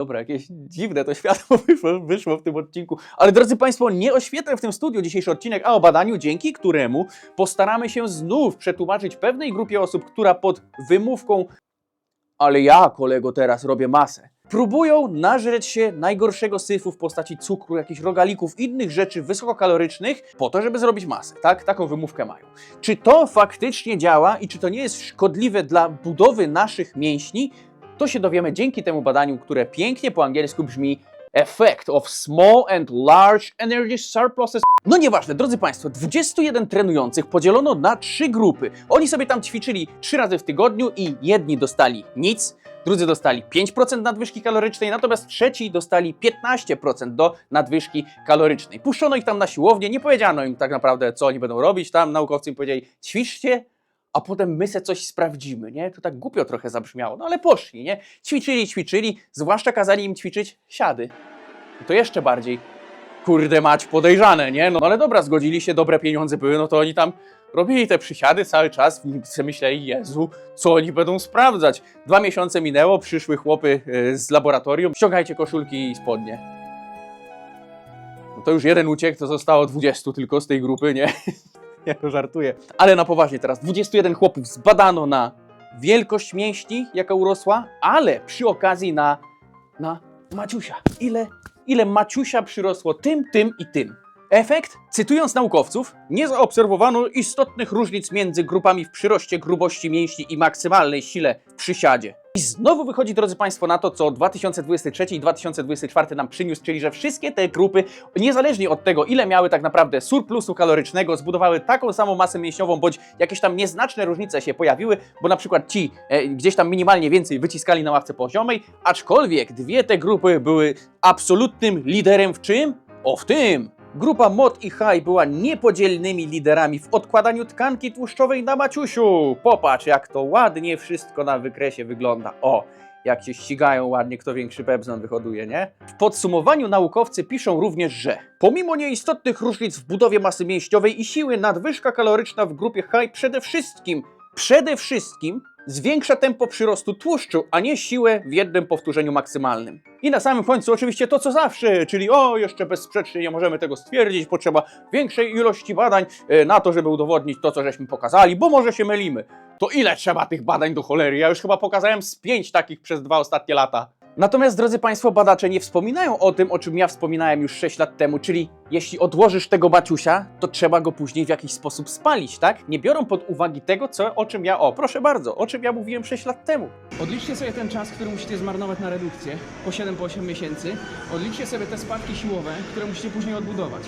Dobra, jakieś dziwne to światło wyszło, w tym odcinku. Ale drodzy Państwo, nie oświetlę w tym studiu dzisiejszy odcinek, a o badaniu, dzięki któremu postaramy się znów przetłumaczyć pewnej grupie osób, która pod wymówką ale ja, kolego, teraz robię masę. Próbują nażreć się najgorszego syfu w postaci cukru, jakichś rogalików, innych rzeczy wysokokalorycznych, po to, żeby zrobić masę. Tak? Taką wymówkę mają. Czy to faktycznie działa i czy to nie jest szkodliwe dla budowy naszych mięśni? To się dowiemy dzięki temu badaniu, które pięknie po angielsku brzmi Effect of Small and Large Energy Surpluses. No nieważne, drodzy Państwo, 21 trenujących podzielono na trzy grupy. Oni sobie tam ćwiczyli trzy razy w tygodniu i jedni dostali nic, drudzy dostali 5% nadwyżki kalorycznej, natomiast trzeci dostali 15% do nadwyżki kalorycznej. Puszczono ich tam na siłownię, nie powiedziano im tak naprawdę, co oni będą robić. Tam naukowcy im powiedzieli, ćwiczcie, a potem my se coś sprawdzimy, nie? To tak głupio trochę zabrzmiało, no ale poszli, nie? Ćwiczyli, ćwiczyli, zwłaszcza kazali im ćwiczyć siady. I to jeszcze bardziej, kurde mać, podejrzane, nie? No ale dobra, zgodzili się, dobre pieniądze były, no to oni tam robili te przysiady cały czas sobie myśleli, Jezu, co oni będą sprawdzać? Dwa miesiące minęło, przyszły chłopy e, z laboratorium, ściągajcie koszulki i spodnie. No to już jeden uciekł, to zostało 20 tylko z tej grupy, nie? Ja to żartuję. Ale na poważnie teraz. 21 chłopów zbadano na wielkość mięśni, jaka urosła, ale przy okazji na, na Maciusia. Ile, ile Maciusia przyrosło tym, tym i tym. Efekt? Cytując naukowców, nie zaobserwowano istotnych różnic między grupami w przyroście grubości mięśni i maksymalnej sile w przysiadzie. I znowu wychodzi, drodzy Państwo, na to, co 2023 i 2024 nam przyniósł, czyli że wszystkie te grupy, niezależnie od tego, ile miały tak naprawdę surplusu kalorycznego, zbudowały taką samą masę mięśniową, bądź jakieś tam nieznaczne różnice się pojawiły, bo na przykład ci e, gdzieś tam minimalnie więcej wyciskali na ławce poziomej, aczkolwiek dwie te grupy były absolutnym liderem w czym? O w tym! Grupa Mod i High była niepodzielnymi liderami w odkładaniu tkanki tłuszczowej na Maciusiu. Popatrz, jak to ładnie wszystko na wykresie wygląda. O, jak się ścigają ładnie, kto większy pepzon wyhoduje, nie? W podsumowaniu naukowcy piszą również, że pomimo nieistotnych różnic w budowie masy mięśniowej i siły, nadwyżka kaloryczna w grupie High przede wszystkim, przede wszystkim zwiększa tempo przyrostu tłuszczu, a nie siłę w jednym powtórzeniu maksymalnym. I na samym końcu oczywiście to co zawsze, czyli o, jeszcze bezsprzecznie nie możemy tego stwierdzić, potrzeba większej ilości badań e, na to, żeby udowodnić to, co żeśmy pokazali, bo może się mylimy. To ile trzeba tych badań do cholery? Ja już chyba pokazałem z pięć takich przez dwa ostatnie lata. Natomiast, drodzy Państwo, badacze nie wspominają o tym, o czym ja wspominałem już 6 lat temu, czyli jeśli odłożysz tego Maciusia, to trzeba go później w jakiś sposób spalić, tak? Nie biorą pod uwagę tego, co, o czym ja, o, proszę bardzo, o czym ja mówiłem 6 lat temu. Odliczcie sobie ten czas, który musicie zmarnować na redukcję, po 7 po 8 miesięcy. Odliczcie sobie te spadki siłowe, które musicie później odbudować.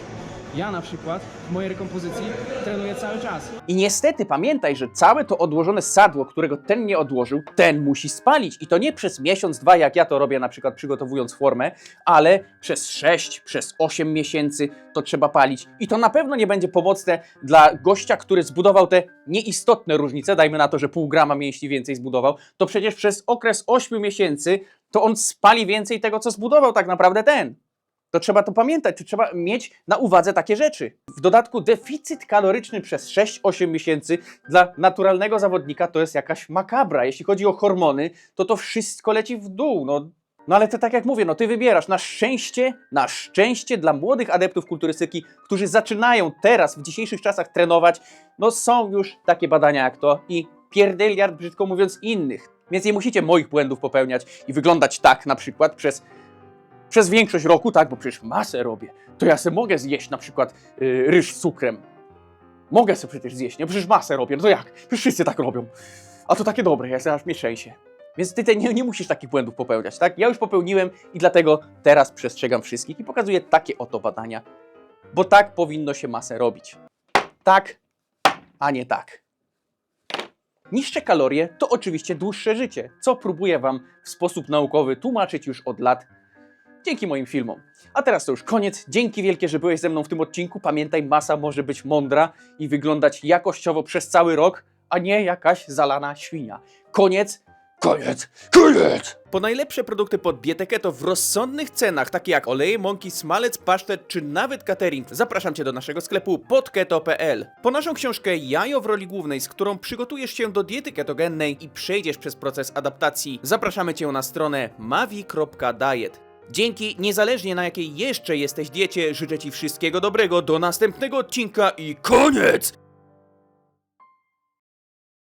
Ja na przykład w mojej rekompozycji trenuję cały czas. I niestety pamiętaj, że całe to odłożone sadło, którego ten nie odłożył, ten musi spalić. I to nie przez miesiąc, dwa, jak ja to robię na przykład przygotowując formę, ale przez 6, przez 8 miesięcy to trzeba palić. I to na pewno nie będzie pomocne dla gościa, który zbudował te nieistotne różnice, dajmy na to, że pół grama mięśni więcej zbudował, to przecież przez okres 8 miesięcy to on spali więcej tego, co zbudował tak naprawdę ten. To trzeba to pamiętać, to trzeba mieć na uwadze takie rzeczy. W dodatku deficyt kaloryczny przez 6-8 miesięcy dla naturalnego zawodnika to jest jakaś makabra. Jeśli chodzi o hormony, to to wszystko leci w dół. No, no ale to tak jak mówię, no ty wybierasz. Na szczęście, na szczęście dla młodych adeptów kulturystyki, którzy zaczynają teraz, w dzisiejszych czasach trenować, no są już takie badania jak to i pierdyliard, brzydko mówiąc, innych. Więc nie musicie moich błędów popełniać i wyglądać tak na przykład przez przez większość roku, tak, bo przecież masę robię, to ja sobie mogę zjeść na przykład y, ryż z cukrem. Mogę sobie przecież zjeść, nie? Przecież masę robię, no to jak? Przecież wszyscy tak robią. A to takie dobre, ja sobie aż mnie trzęsie. Więc ty te nie, nie musisz takich błędów popełniać, tak? Ja już popełniłem i dlatego teraz przestrzegam wszystkich i pokazuję takie oto badania. Bo tak powinno się masę robić. Tak, a nie tak. Niższe kalorie to oczywiście dłuższe życie, co próbuję Wam w sposób naukowy tłumaczyć już od lat dzięki moim filmom. A teraz to już koniec. Dzięki wielkie, że byłeś ze mną w tym odcinku. Pamiętaj, masa może być mądra i wyglądać jakościowo przez cały rok, a nie jakaś zalana świnia. Koniec Koniec! Koniec! Po najlepsze produkty pod dietę keto w rozsądnych cenach, takie jak oleje, mąki, smalec, pasztet czy nawet catering, zapraszam Cię do naszego sklepu podketo.pl. Po naszą książkę Jajo w roli głównej, z którą przygotujesz się do diety ketogennej i przejdziesz przez proces adaptacji, zapraszamy Cię na stronę mavi.diet. Dzięki, niezależnie na jakiej jeszcze jesteś diecie, życzę Ci wszystkiego dobrego, do następnego odcinka i koniec!